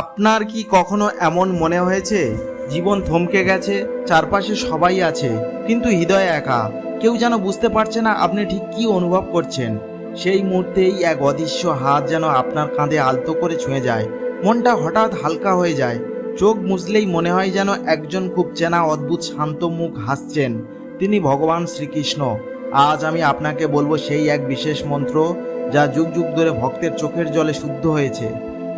আপনার কি কখনো এমন মনে হয়েছে? জীবন থমকে গেছে, চারপাশে সবাই আছে, কিন্তু হৃদয় একা। কেউ যেন বুঝতে পারছে না আপনি ঠিক কি অনুভব করছেন। সেই মুহূর্তেই এক অদৃশ্য হাত যেন আপনার কাঁধে আলতো করে ছুঁয়ে যায়। মনটা হঠাৎ হালকা হয়ে যায়। চোখ মুছলেই মনে হয় যেন একজন খুব চেনা, অদ্ভুত, শান্ত মুখ হাসছেন। তিনি ভগবান শ্রীকৃষ্ণ। আজ আমি আপনাকে বলব সেই এক বিশেষ মন্ত্র যা যুগ যুগ ধরে ভক্তের চোখের জলে শুদ্ধ হয়েছে।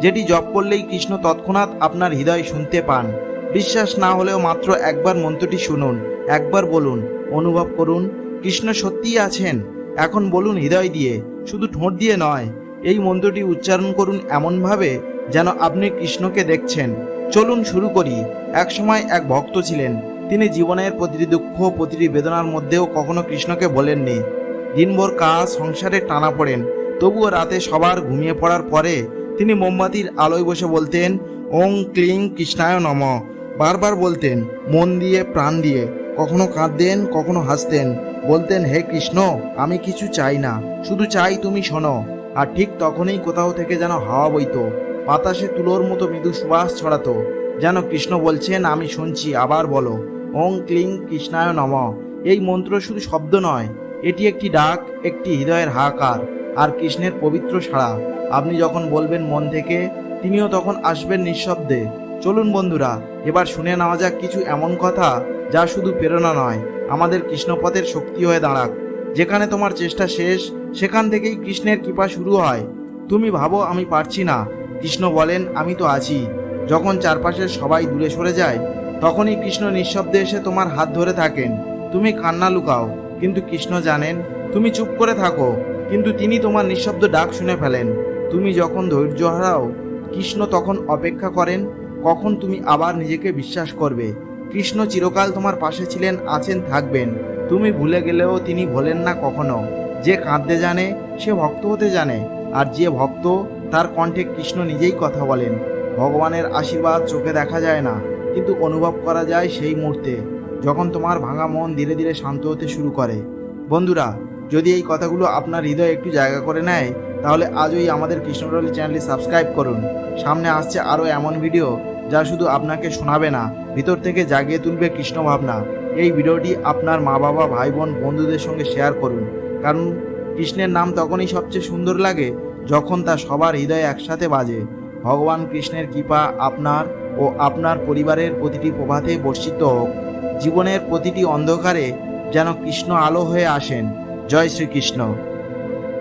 যেটি জপ করলেই কৃষ্ণ তৎক্ষণাৎ আপনার হৃদয় শুনতে পান। বিশ্বাস না হলেও মাত্র একবার মন্ত্রটি শুনুন, একবার বলুন, অনুভব করুন, কৃষ্ণ সত্যিই আছেন? এখন বলুন হৃদয় দিয়ে, শুধু ঠোঁট দিয়ে নয়, এই মন্ত্রটি উচ্চারণ করুন এমনভাবে যেন আপনি কৃষ্ণকে দেখছেন। চলুন শুরু করি। একসময় এক ভক্ত ছিলেন। তিনি জীবনের প্রতিটি দুঃখ, প্রতিটি বেদনার মধ্যেও কখনো কৃষ্ণকে বলেননি। দিনভর কাজ, সংসারে টানা পড়েন। তবুও রাতে সবার ঘুমিয়ে পড়ার পরে তিনি মোমবাতির আলোয় বসে বলতেন, ওং ক্লিং কৃষ্ণায় নম। বারবার বলতেন, মন দিয়ে, প্রাণ দিয়ে, কখনো কাঁদতেন, কখনো হাসতেন। বলতেন, হে কৃষ্ণ, আমি কিছু চাই না, শুধু চাই তুমি শোনো। আর ঠিক তখনই কোথাও থেকে যেন হাওয়া বইত, বাতাসে তুলোর মতো মৃদু সুবাস ছড়াতো, যেন কৃষ্ণ বলছেন, আমি শুনছি, আবার বলো। ওং ক্লিং কৃষ্ণায় নম। এই মন্ত্র শুধু শব্দ নয়, এটি একটি ডাক, একটি হৃদয়ের হাহাকার, আর কৃষ্ণের পবিত্র সাড়া। আপনি যখন বলবেন মন থেকে, তিনিও তখন আসবেন নিঃশব্দে। চলুন বন্ধুরা, এবার শুনে নেওয়া যাক কিছু এমন কথা যা শুধু প্রেরণা নয়, আমাদের কৃষ্ণপথের শক্তি হয়ে দাঁড়াক। যেখানে তোমার চেষ্টা শেষ, সেখান থেকেই কৃষ্ণের কৃপা শুরু হয়। তুমি ভাবো, আমি পারছি না। কৃষ্ণ বলেন, আমি তো আছি। যখন চারপাশের সবাই দূরে সরে যায়, তখনই কৃষ্ণ নিঃশব্দে এসে তোমার হাত ধরে থাকেন। তুমি কান্না লুকাও, কিন্তু কৃষ্ণ জানেন, তুমি চুপ করে থাকো, কিন্তু তিনি তোমার নিঃশব্দ ডাক শুনে ফেলেন। তুমি যখন ধৈর্য হারাও, কৃষ্ণ তখন অপেক্ষা করেন, কখন তুমি আবার নিজেকে বিশ্বাস করবে। কৃষ্ণ চিরকাল তোমার পাশে ছিলেন, আছেন, থাকবেন। তুমি ভুলে গেলেও তিনি ভোলেন না কখনো। যে কাঁদতে জানে, সে ভক্ত হতে জানে। আর যে ভক্ত, তার কণ্ঠে কৃষ্ণ নিজেই কথা বলেন। ভগবানের আশীর্বাদ চোখে দেখা যায় না, কিন্তু অনুভব করা যায় সেই মুহূর্তে, যখন তোমার ভাঙা মন ধীরে ধীরে শান্ত হতে শুরু করে। বন্ধুরা, যদি এই কথাগুলো আপনার হৃদয়ে একটু জায়গা করে নেয় তাহলে আজই আমাদের কৃষ্ণরলি চ্যানেলটি সাবস্ক্রাইব করুন। সামনে আসছে আরও এমন ভিডিও যা শুধু আপনাকে শোনাবে না, ভিতর থেকে জাগিয়ে তুলবে কৃষ্ণ ভাবনা। এই ভিডিওটি আপনার মা বাবা ভাই বোন বন্ধুদের সঙ্গে শেয়ার করুন। কারণ কৃষ্ণের নাম তখনই সবচেয়ে সুন্দর লাগে যখন তা সবার হৃদয়ে একসাথে বাজে। ভগবান কৃষ্ণের কৃপা আপনার ও আপনার পরিবারের প্রতিটি প্রভাতে বর্ষিত হোক। জীবনের প্রতিটি অন্ধকারে যেন কৃষ্ণ আলো হয়ে আসেন। জয় শ্রীকৃষ্ণ।